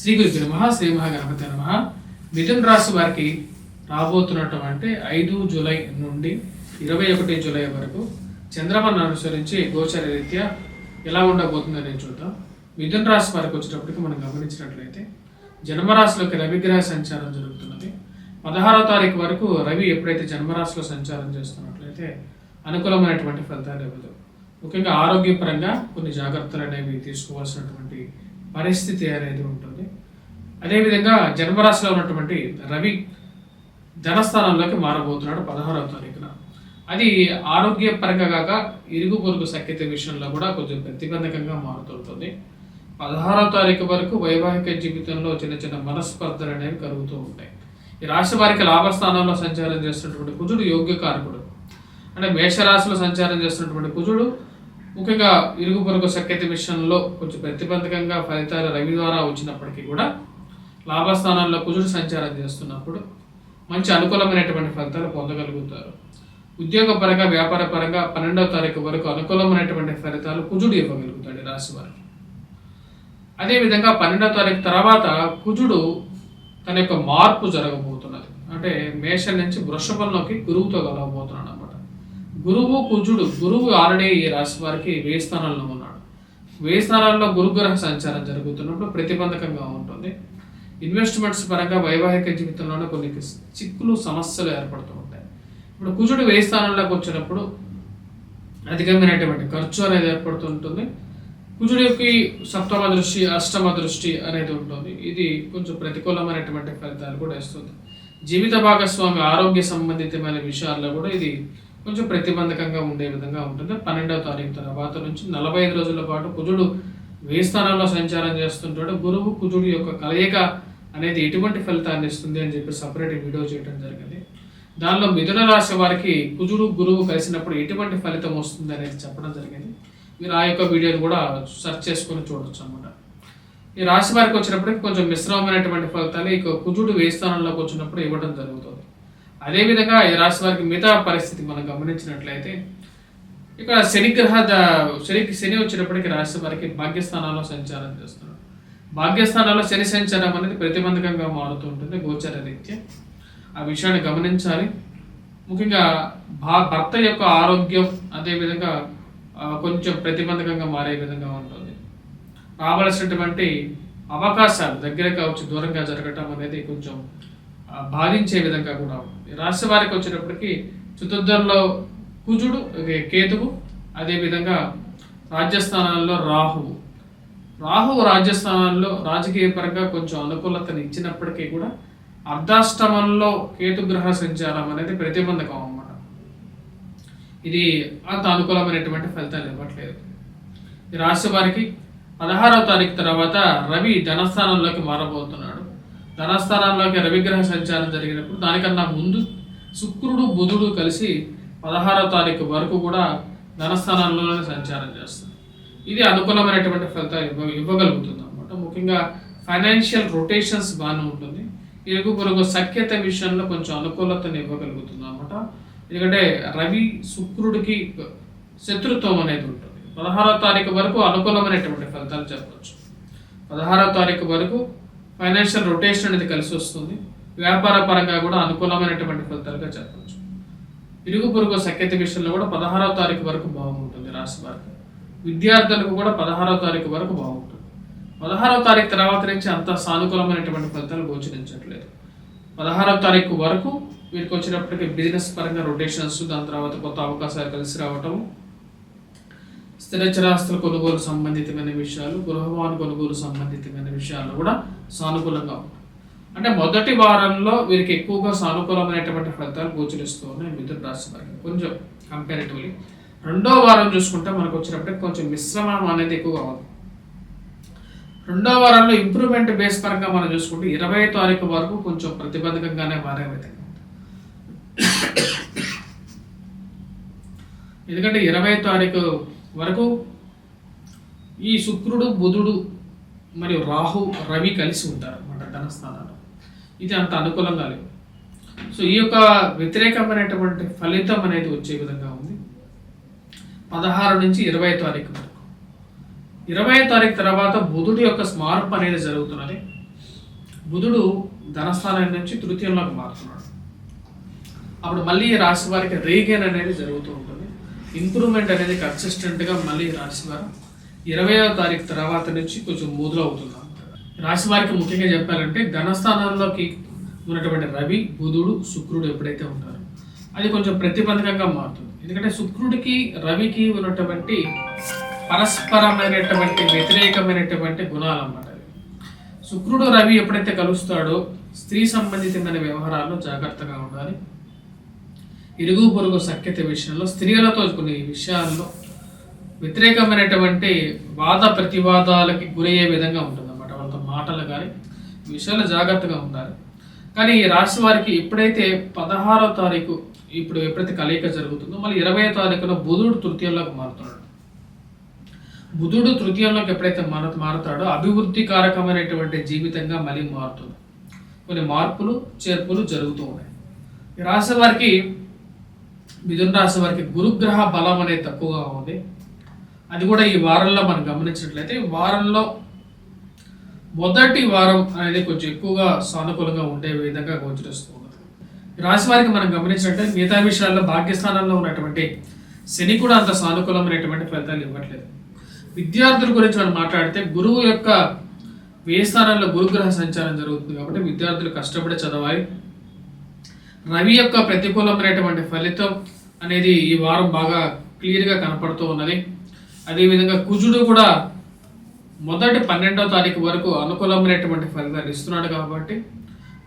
శ్రీ గురుకి నమ శ్రీ మహాగణపతి నమ. మిథున్ రాశి వారికి రాబోతున్నటువంటి ఐదు జూలై నుండి ఇరవై ఒకటి జూలై వరకు చంద్రమను అనుసరించి గోచర రీత్యా ఎలా ఉండబోతుందని చూద్దాం. మిథున్ రాశి వారికి వచ్చేటప్పటికి మనం గమనించినట్లయితే జన్మరాశిలోకి రవిగ్రహ సంచారం జరుగుతున్నది. పదహారో తారీఖు వరకు రవి ఎప్పుడైతే జన్మరాశిలో సంచారం చేస్తున్నట్లయితే అనుకూలమైనటువంటి ఫలితాలు ఇవ్వదు. ముఖ్యంగా ఆరోగ్యపరంగా కొన్ని జాగ్రత్తలు అనేవి తీసుకోవాల్సినటువంటి పరిస్థితి అనేది ఉంటుంది. అదేవిధంగా జన్మరాశిలో ఉన్నటువంటి రవి ధనస్థానంలోకి మారబోతున్నాడు పదహారవ తారీఖున. అది ఆరోగ్యపరంగా కాక ఇరుగు పొరుగు సఖ్యత విషయంలో కూడా కొంచెం ప్రతిబంధకంగా మారుతుంటుంది. పదహారవ తారీఖు వరకు వైవాహిక జీవితంలో చిన్న చిన్న మనస్పర్ధలు అనేవి కలుగుతూ ఉంటాయి. ఈ రాశి వారికి లాభస్థానంలో సంచారం చేస్తున్నటువంటి కుజుడు యోగ్యకారకుడు. అంటే మేషరాశిలో సంచారం చేస్తున్నటువంటి కుజుడు ముఖ్యంగా ఇరుగు పొరుగు సఖ్యత విషయంలో కొంచెం ప్రతిబంధకంగా ఫలితాలు రవి ద్వారా వచ్చినప్పటికీ కూడా లాభస్థానాల్లో కుజుడు సంచారం చేస్తున్నప్పుడు మంచి అనుకూలమైనటువంటి ఫలితాలు పొందగలుగుతారు. ఉద్యోగపరంగా వ్యాపార పరంగా పన్నెండవ తారీఖు వరకు అనుకూలమైనటువంటి ఫలితాలు కుజుడు ఇవ్వగలుగుతాడు రాశి వారికి. అదేవిధంగా పన్నెండవ తారీఖు తర్వాత కుజుడు తన యొక్క మార్పు జరగబోతున్నది. అంటే మేషం నుంచి వృషభంలోకి గురువుతో కలవబోతున్నాడు. గురువు కుజుడు గురువు ఆల్రెడీ ఈ రాశి వారికి వేయి స్థానంలో ఉన్నాడు. వేయి స్థానాల్లో గురుగ్రహ సంచారం జరుగుతున్నప్పుడు ప్రతిబంధకంగా ఉంటుంది. ఇన్వెస్ట్మెంట్స్ పరంగా వైవాహిక జీవితంలోనే కొన్ని చిక్కులు సమస్యలు ఏర్పడుతూ ఉంటాయి. ఇప్పుడు కుజుడు వేయి స్థానంలోకి వచ్చినప్పుడు అధికమైనటువంటి ఖర్చు అనేది ఏర్పడుతుంటుంది. కుజుడికి సప్తమ దృష్టి అష్టమ దృష్టి అనేది ఉంటుంది. ఇది కొంచెం ప్రతికూలమైనటువంటి ఫలితాలు కూడా ఇస్తుంది. జీవిత భాగస్వామి ఆరోగ్య సంబంధితమైన విషయాల్లో కూడా ఇది కొంచెం ప్రతిబంధకంగా ఉండే విధంగా ఉంటుంది. పన్నెండవ తారీఖు తర్వాత నుంచి నలభై ఐదు రోజుల పాటు కుజుడు వేయి స్థానంలో సంచారం చేస్తుంటాడు. గురువు కుజుడు యొక్క కలయిక అనేది ఎటువంటి ఫలితాన్ని ఇస్తుంది అని చెప్పి సపరేట్ వీడియో చేయడం జరిగింది. దానిలో మిథున రాశి వారికి కుజుడు గురువు కలిసినప్పుడు ఎటువంటి ఫలితం వస్తుంది అనేది చెప్పడం జరిగింది. మీరు ఆ యొక్క వీడియోని కూడా సెర్చ్ చేసుకొని చూడొచ్చు అన్నమాట. ఈ రాశి వారికి వచ్చినప్పటికి కొంచెం మిశ్రమమైనటువంటి ఫలితాలు ఇక కుజుడు వేయి స్థానంలోకి వచ్చినప్పుడు ఇవ్వడం జరుగుతుంది. అదేవిధంగా ఈ రాశి వారికి మిగతా పరిస్థితి మనం గమనించినట్లయితే ఇక్కడ శనిగ్రహ ద- శని శని వచ్చినప్పటికీ రాశి వారికి భాగ్యస్థానాల్లో సంచారం చేస్తున్నారు. భాగ్యస్థానాల్లో శని సంచారం అనేది ప్రతిబంధకంగా మారుతూ ఉంటుంది గోచర రీత్యా. ఆ విషయాన్ని గమనించాలి. ముఖ్యంగా భా భర్త యొక్క ఆరోగ్యం అదేవిధంగా కొంచెం ప్రతిబంధకంగా మారే విధంగా ఉంటుంది. రావలసినటువంటి అవకాశాలు దగ్గరగా వచ్చి దూరంగా జరగటం అనేది కొంచెం బాధించే విధంగా కూడా ఉంది. రాశి వారికి వచ్చేటప్పటికి చతుర్థంలో కుజుడు కేతువు అదేవిధంగా రాజ్యస్థానాల్లో రాహువు. రాహువు రాజ్యస్థానాల్లో రాజకీయపరంగా కొంచెం అనుకూలతను ఇచ్చినప్పటికీ కూడా అర్ధాష్టమంలో కేతుగ్రహ సంచారం అనేది ప్రతిబంధకం అన్నమాట. ఇది అంత అనుకూలమైనటువంటి ఫలితాలు ఇవ్వట్లేదు. ఈ రాశి వారికి పదహారవ తారీఖు తర్వాత రవి ధనస్థానంలోకి మారబోతున్నాడు. ధనస్థానంలోకి రవిగ్రహ సంచారం జరిగినప్పుడు దానికన్నా ముందు శుక్రుడు బుధుడు కలిసి పదహారో తారీఖు వరకు కూడా ధనస్థానంలోనే సంచారం చేస్తుంది ఇది అనుకూలమైనటువంటి ఫలితాలు ఇవ్వ ఇవ్వగలుగుతుంది అనమాట ముఖ్యంగా ఫైనాన్షియల్ రొటేషన్స్ బాగానే ఉంటుంది. ఇరుగు పొరుగు సఖ్యత విషయంలో కొంచెం అనుకూలతను ఇవ్వగలుగుతుంది అనమాట ఎందుకంటే రవి శుక్రుడికి శత్రుత్వం అనేది ఉంటుంది. పదహారో తారీఖు వరకు అనుకూలమైనటువంటి ఫలితాలు చెప్పవచ్చు పదహారో తారీఖు వరకు ఫైనాన్షియల్ రొటేషన్ అనేది కలిసి వస్తుంది. వ్యాపార పరంగా కూడా అనుకూలమైనటువంటి ఫలితాలుగా చెప్పవచ్చు. ఇరుగు పొరుగు సఖ్యత విషయంలో కూడా పదహారో తారీఖు వరకు బాగుంటుంది రాశి వారికి. విద్యార్థులకు కూడా పదహారో తారీఖు వరకు బాగుంటుంది. పదహారో తారీఖు తర్వాత నుంచి అంత సానుకూలమైనటువంటి ఫలితాలు గోచరించట్లేదు. పదహారో తారీఖు వరకు వీరికి వచ్చినప్పటికీ బిజినెస్ పరంగా రొటేషన్స్ దాని తర్వాత కొత్త అవకాశాలు కలిసి రావటం స్థిర చరాస్తుల కొనుగోలు సంబంధితమైన విషయాలు గృహవాన్ కొనుగోలు సంబంధితమైన విషయాలు కూడా సానుకూలంగా ఉంటాయి అంటే మొదటి వారంలో వీరికి ఎక్కువగా సానుకూలమైనటువంటి ఫలితాలు గోచరిస్తూ ఉన్నాయి మిథున రాశి వారికి. కొంచెం కంపారిటివ్లీ రెండో వారం చూసుకుంటే మనకు వచ్చినప్పటికి కొంచెం మిశ్రమం అనేది ఎక్కువగా ఉంది. రెండో వారంలో ఇంప్రూవ్మెంట్ బేస్ పరంగా మనం చూసుకుంటే ఇరవై తారీఖు వరకు కొంచెం ప్రతిబంధకంగానే మారే విధంగా ఎందుకంటే ఇరవై తారీఖు వరకు ఈ శుక్రుడు బుధుడు మరియు రాహు రవి కలిసి ఉంటారు అన్నమాట ధనస్థానాలు. ఇది అంత అనుకూలంగా లేదు. సో ఈ యొక్క వ్యతిరేకమైనటువంటి ఫలితం అనేది వచ్చే విధంగా ఉంది. పదహారు నుంచి ఇరవై తారీఖు వరకు. ఇరవై తారీఖు తర్వాత బుధుడి యొక్క స్మారకం అనేది జరుగుతున్నది. బుధుడు ధనస్థానం నుంచి తృతీయంలోకి మారుతున్నాడు. అప్పుడు మళ్ళీ రాశి వారికి రేగేన్ అనేది జరుగుతూ ఉంటుంది. ఇంప్రూవ్మెంట్ అనేది కన్సిస్టెంట్గా మళ్ళీ ఈ రాశి వారు ఇరవయో తారీఖు తర్వాత నుంచి కొంచెం మూదులు అవుతుంది రాశి వారికి ముఖ్యంగా చెప్పాలంటే ధనస్థానంలోకి ఉన్నటువంటి రవి బుధుడు శుక్రుడు ఎప్పుడైతే ఉంటారో అది కొంచెం ప్రతిబంధకంగా మారుతుంది. ఎందుకంటే శుక్రుడికి రవికి ఉన్నటువంటి పరస్పరమైనటువంటి వ్యతిరేకమైనటువంటి గుణాలు అన్నమాట శుక్రుడు రవి ఎప్పుడైతే కలుస్తాడో స్త్రీ సంబంధితమైన వ్యవహారాల్లో జాగ్రత్తగా ఉండాలి. ఇరుగు పొరుగు సఖ్యత విషయంలో స్త్రీలతో కొన్ని విషయాల్లో వ్యతిరేకమైనటువంటి వాద ప్రతివాదాలకి గురయ్యే విధంగా ఉంటుంది అన్నమాట వాళ్ళతో మాటలు కానీ విషయాలు విషయాల్లో జాగ్రత్తగా ఉండాలి. కానీ ఈ రాశి వారికి ఎప్పుడైతే పదహారో తారీఖు ఇప్పుడు ఎప్పుడైతే కలయిక జరుగుతుందో మళ్ళీ ఇరవై తారీఖున బుధుడు తృతీయంలోకి మారుతున్నాడు బుధుడు తృతీయంలోకి ఎప్పుడైతే మార మారుతాడో అభివృద్ధి కారకమైనటువంటి జీవితంగా మళ్ళీ మారుతుంది. కొన్ని మార్పులు చేర్పులు జరుగుతూ ఉన్నాయి. ఈ రాశి వారికి మిథున రాశి వారికి గురుగ్రహ బలం అనేది తక్కువగా ఉంది. అది కూడా ఈ వారంలో మనం గమనించినట్లయితే వారంలో మొదటి వారం అనేది కొంచెం ఎక్కువగా సానుకూలంగా ఉండే విధంగా గోచరిస్తుంది. రాశి వారికి మనం గమనించినట్లయితే మిగతా విషయాల్లో భాగ్యస్థానంలో ఉన్నటువంటి శని కూడా అంత సానుకూలమైనటువంటి ఫలితాలు ఇవ్వట్లేదు. విద్యార్థుల గురించి మనం మాట్లాడితే గురువు యొక్క వ్యయ గురుగ్రహ సంచారం జరుగుతుంది కాబట్టి విద్యార్థులు కష్టపడి చదవాలి. రవి యొక్క ప్రతికూలమైనటువంటి ఫలితం అనేది ఈ వారం బాగా క్లియర్గా కనపడుతూ ఉన్నది. అదేవిధంగా కుజుడు కూడా మొదటి పన్నెండో తారీఖు వరకు అనుకూలమైనటువంటి ఫలితాలు ఇస్తున్నాడు కాబట్టి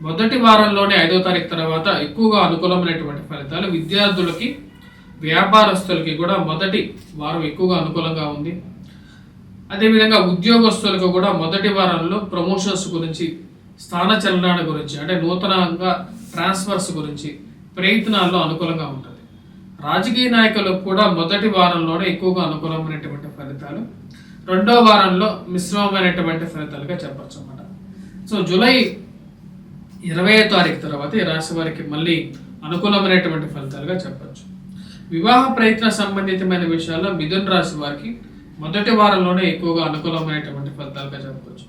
మొదటి వారంలోనే ఐదో తారీఖు తర్వాత ఎక్కువగా అనుకూలమైనటువంటి ఫలితాలు విద్యార్థులకి వ్యాపారస్తులకి కూడా మొదటి వారం ఎక్కువగా అనుకూలంగా ఉంది. అదేవిధంగా ఉద్యోగస్తులకు కూడా మొదటి వారంలో ప్రమోషన్స్ గురించి స్థాన చలనాల గురించి అంటే నూతనంగా ట్రాన్స్ఫర్స్ గురించి ప్రయత్నాల్లో అనుకూలంగా ఉంటుంది రాజకీయ నాయకులకు కూడా మొదటి వారంలోనే ఎక్కువగా అనుకూలమైనటువంటి ఫలితాలు రెండో వారంలో మిశ్రమమైనటువంటి ఫలితాలుగా చెప్పచ్చు అన్నమాట సో జూలై ఇరవై తారీఖు తర్వాత ఈ రాశి వారికి మళ్ళీ అనుకూలమైనటువంటి ఫలితాలుగా చెప్పచ్చు. వివాహ ప్రయత్న సంబంధితమైన విషయాల్లో మిథున్ రాశి వారికి మొదటి వారంలోనే ఎక్కువగా అనుకూలమైనటువంటి ఫలితాలుగా చెప్పవచ్చు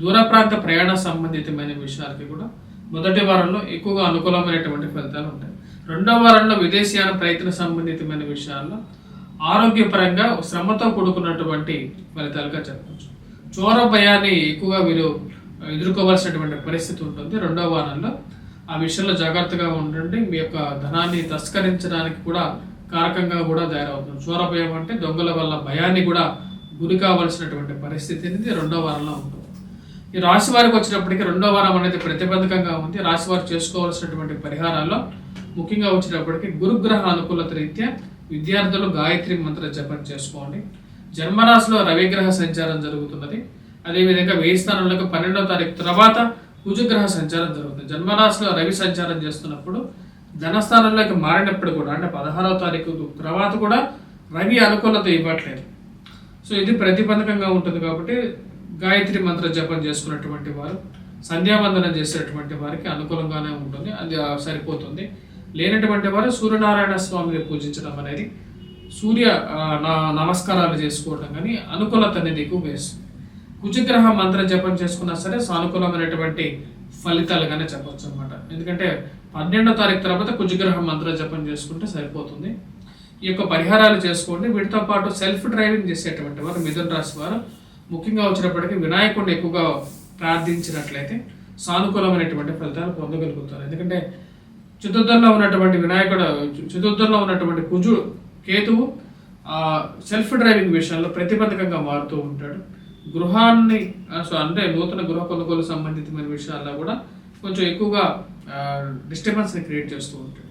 దూర ప్రాంత ప్రయాణ సంబంధితమైన విషయాలకి కూడా మొదటి వారంలో ఎక్కువగా అనుకూలమైనటువంటి ఫలితాలు ఉంటాయి. రెండో వారంలో విదేశీయాన ప్రయత్న సంబంధితమైన విషయాల్లో ఆరోగ్యపరంగా శ్రమతో కూడుకున్నటువంటి ఫలితాలుగా చెప్పవచ్చు చోర భయాన్ని ఎక్కువగా వీరు ఎదుర్కోవాల్సినటువంటి పరిస్థితి ఉంటుంది. రెండో వారంలో ఆ విషయంలో జాగ్రత్తగా ఉండండి. మీ యొక్క ధనాన్ని తస్కరించడానికి కూడా కారకంగా కూడా తయారవుతుంది చోర భయం అంటే దొంగల వల్ల భయాన్ని కూడా గురి కావాల్సినటువంటి పరిస్థితి అనేది రెండో వారంలో ఉంటుంది. ఈ రాశి వారికి వచ్చినప్పటికీ రెండో వారం అనేది ప్రతిబంధకంగా ఉంది. రాశి వారు చేసుకోవాల్సినటువంటి పరిహారాల్లో ముఖ్యంగా వచ్చినప్పటికీ గురుగ్రహ అనుకూలత రీత్యా విద్యార్థులు గాయత్రి మంత్ర జపం చేసుకోండి. జన్మరాశిలో రవిగ్రహ సంచారం జరుగుతున్నది. అదేవిధంగా వెయ్యి స్థానంలోకి పన్నెండవ తారీఖు తర్వాత కుజగ్రహ సంచారం జరుగుతుంది. జన్మరాశిలో రవి సంచారం చేస్తున్నప్పుడు ధనస్థానంలోకి మారినప్పుడు కూడా అంటే పదహారవ తారీఖు తర్వాత కూడా రవి అనుకూలత ఇవ్వట్లేదు. సో ఇది ప్రతిబంధకంగా ఉంటుంది కాబట్టి గాయత్రి మంత్ర జపం చేసుకున్నటువంటి వారు సంధ్యావందనం చేసేటువంటి వారికి అనుకూలంగానే ఉంటుంది. అది సరిపోతుంది. లేనటువంటి వారు సూర్యనారాయణ స్వామిని పూజించడం అనేది సూర్య నా- నమస్కారాలు చేసుకోవడం కానీ అనుకూలత అనేది ఎక్కువ వేస్తుంది కుజగ్రహ మంత్ర జపం చేసుకున్నా సరే సానుకూలమైనటువంటి ఫలితాలుగానే చెప్పొచ్చు అనమాట ఎందుకంటే పన్నెండో తారీఖు తర్వాత కుజగ్రహ మంత్ర జపం చేసుకుంటే సరిపోతుంది. ఈ యొక్క పరిహారాలు చేసుకోండి. వీటితో పాటు సెల్ఫ్ డ్రైవింగ్ చేసేటువంటి వారు మిథున రాశి వారు ముఖ్యంగా వచ్చినప్పటికీ వినాయకుడిని ఎక్కువగా ప్రార్థించినట్లయితే సానుకూలమైనటువంటి ఫలితాలు పొందగలుగుతారు. ఎందుకంటే చతుర్థంలో ఉన్నటువంటి వినాయకుడు చతుర్థంలో ఉన్నటువంటి కుజుడు కేతువు సెల్ఫ్ డ్రైవింగ్ విషయంలో ప్రతిబంధకంగా మారుతూ ఉంటాడు. గృహాన్ని సో అంటే నూతన గృహ కొనుగోలు సంబంధితమైన విషయాల్లో కూడా కొంచెం ఎక్కువగా డిస్టర్బెన్స్ని క్రియేట్ చేస్తూ ఉంటాడు.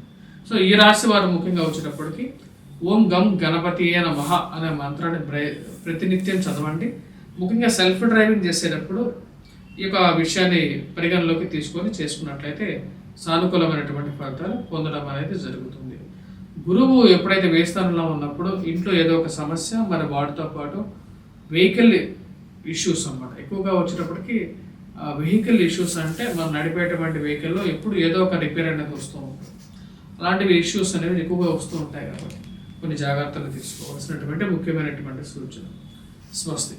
సో ఈ రాశి వారు ముఖ్యంగా వచ్చేటప్పటికి ఓం గం గణపతి అయిన మహా అనే మంత్రాన్ని ప్రతినిత్యం చదవండి. ముఖ్యంగా సెల్ఫ్ డ్రైవింగ్ చేసేటప్పుడు ఈ యొక్క విషయాన్ని పరిగణలోకి తీసుకొని చేసుకున్నట్లయితే సానుకూలమైనటువంటి ఫలితాలు పొందడం అనేది జరుగుతుంది. గురువు ఎప్పుడైతే వేస్థానంలో ఉన్నప్పుడు ఇంట్లో ఏదో ఒక సమస్య మరి వాటితో పాటు వెహికల్ ఇష్యూస్ అన్నమాట. ఎక్కువగా వచ్చేటప్పటికి వెహికల్ ఇష్యూస్ అంటే మనం నడిపేటువంటి వెహికల్లో ఎప్పుడు ఏదో ఒక రిపేర్ అనేది వస్తూ ఉంటుంది. అలాంటివి ఇష్యూస్ అనేవి ఎక్కువగా వస్తూ ఉంటాయి కాబట్టి కొన్ని జాగ్రత్తలు తీసుకోవాల్సినటువంటి ముఖ్యమైనటువంటి సూచన. స్వస్తి.